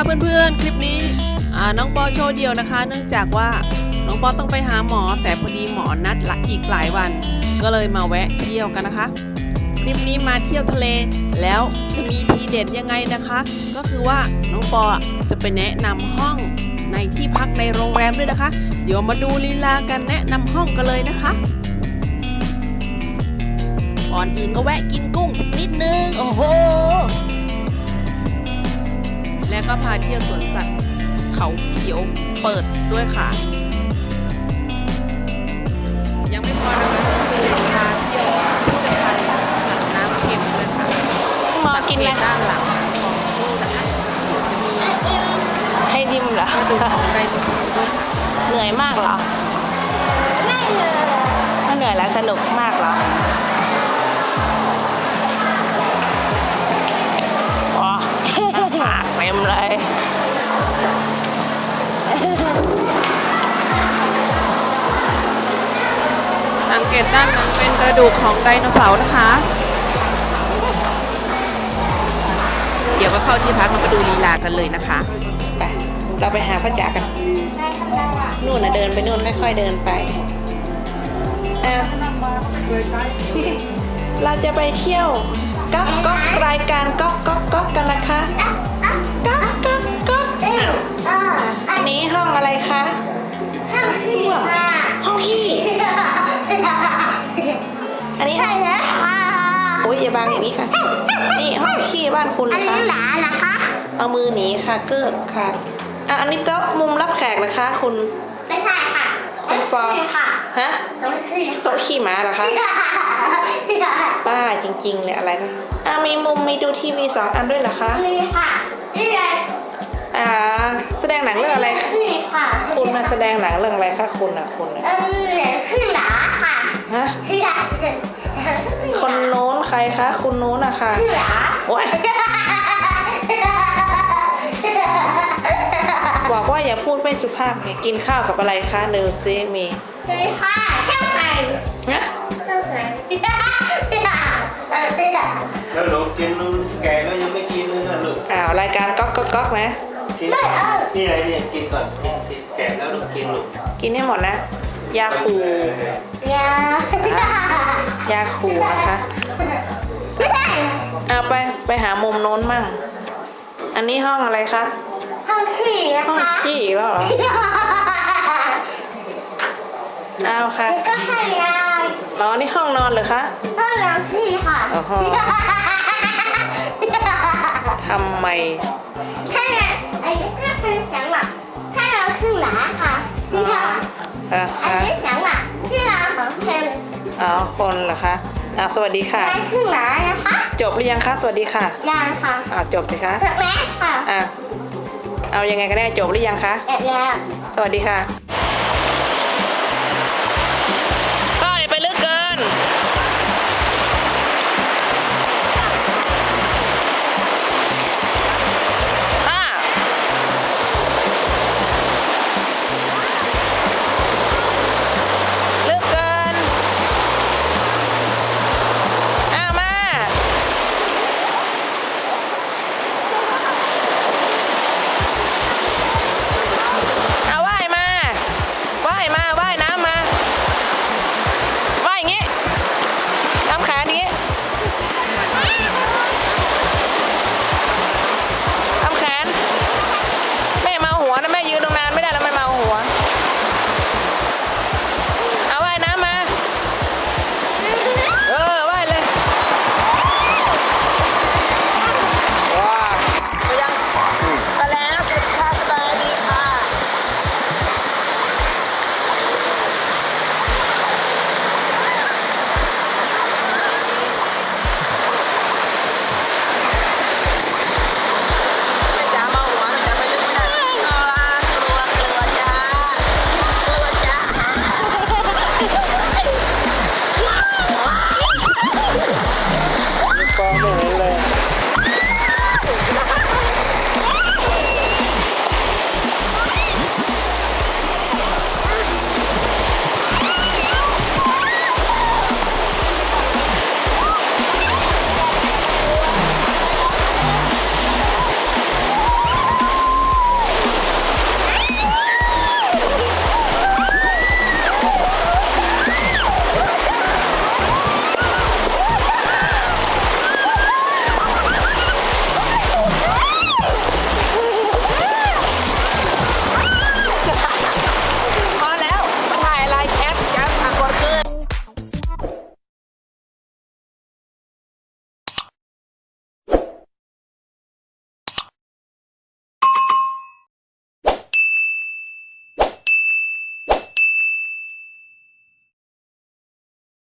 ค่ะเพื่อนๆ คลิปนี้น้องปอโชว์เดียวนะคะ เนื่องจากว่าน้องปอต้องไปหาหมอ แต่พอดีหมอนัดละอีกหลายวัน ก็เลยมาแวะเที่ยวกันนะคะ คลิปนี้มาเที่ยวทะเลแล้วจะมีทีเด็ดยังไงนะคะ ก็คือว่าน้องปอจะไปแนะนำห้องในที่พักในโรงแรมด้วยนะคะ เดี๋ยวมาดูลีลาการแนะนำห้องกันเลยนะคะก่อนอื่นก็แวะกินกุ้งสักนิดนึง โอ้โห และก็พาเที่ยวสวนสัตว์เขาเขียวเปิดด้วยค่ะ ยังไม่พอนะคะยังจะพาเที่ยวพิพิธภัณฑ์สัตว์น้ำเค็มด้วยค่ะหมอสังกินเกไหมตด้านหลังมองสักครู่นะคะเดี๋ยวจะมีให้ดิมเหรอกระดูกของไดโนเสาร์ด้วยค่ะเหนื่อยมากเหรอไม่เหนื่อยไม่เหนื่อยแล้วสนุกมากเหรอ สังเกตด้านหลังเป็นกระดูกของไดโนเสาร์นะคะ เดี๋ยวก็เข้าที่พักแล้วมาดูลีลากันเลยนะคะ ไป เราไปหาพระจ๋ากัน นู่นนะเดินไปนู่นค่อยๆเดินไปอ้าวเราจะไปเที่ยวก๊อกก๊อกรายการก๊อกก๊อกก๊อกกันนะคะ ก๊อกก๊อกก๊อกอ้าวอันนี้ห้องอะไรคะ ห้องที่ห้องที่อันนี้ห้องโอ้ยอย่าบังอย่างนี้ค่ะ นี่ห้องขี้บ้านคุณเหรอคะ หลานะคะ เอามือหนีค่ะเกิดค่ะอะ อันนี้โต๊ะมุมรับแขกนะคะ คุณ ไม่ใช่ค่ะคุณปอไม่ค่ะฮะ ต้องขึ้นโต๊ะขี้หมาเหรอคะป้า จริงๆเลยอะไรนะอะมีมุมมีดูทีวีสองอันด้วยเหรอคะ นี่ค่ะนี่ไงอ่า แสดงหนังเรื่องอะไร นี่ค่ะคุณมาแสดงหนังเรื่องอะไรคะคุณอะคุณอะเออขึ้นหลาค่ะฮะขึ้นหลาคนโน้นใครคะคุณโน้นอะค่ะขึ้นหลาโอ๊ยบอกว่าอย่าพูดไม่สุภาพไงกินข้าวกับอะไรคะเนวซีมีใช่ค่ะเที่ยวไหนนะเที่ยวไหน เที่ยวเออเที่ยวแล้วหนูกินนู่แกก็ยังไม่กินเลยนะลูกอ้าวรายการก๊อกก๊อกก๊อกนะ กินนี่ไงเนี่ยกินก่อนกินกินแกะแล้วลูกกินลูกกินให้หมดนะ ยาคูยายาคูนะคะไม่ได้เอาไปไปหามุมโน้นมั่ง อันนี้ห้องอะไรคะ ห้องขี้นะห้องคะขี้แล้วเหรอ เอาค่ะก็ให้ยา ยอ๋อนี่ห้องนอนเหรอคะห้องน้ำขี้ค่ะอ๋อฮะทำไมถ้าเราอันนี้ก็คือสังหวะถ้าเราขึ้นหลาค่ะที่เราอะอันฮะนี้สังหวะที่เราของเซมอ๋อคนเหรอคะอะสวัสดีค่ะได้ขึ้นหลานะคะ จบหรือยังคะสวัสดีค่ะยังค่ะอ่าจบสิคะจบแล้วค่ะอะเอายังไงก็ได้จบหรือยังคะจบแล้วสวัสดีค่ะ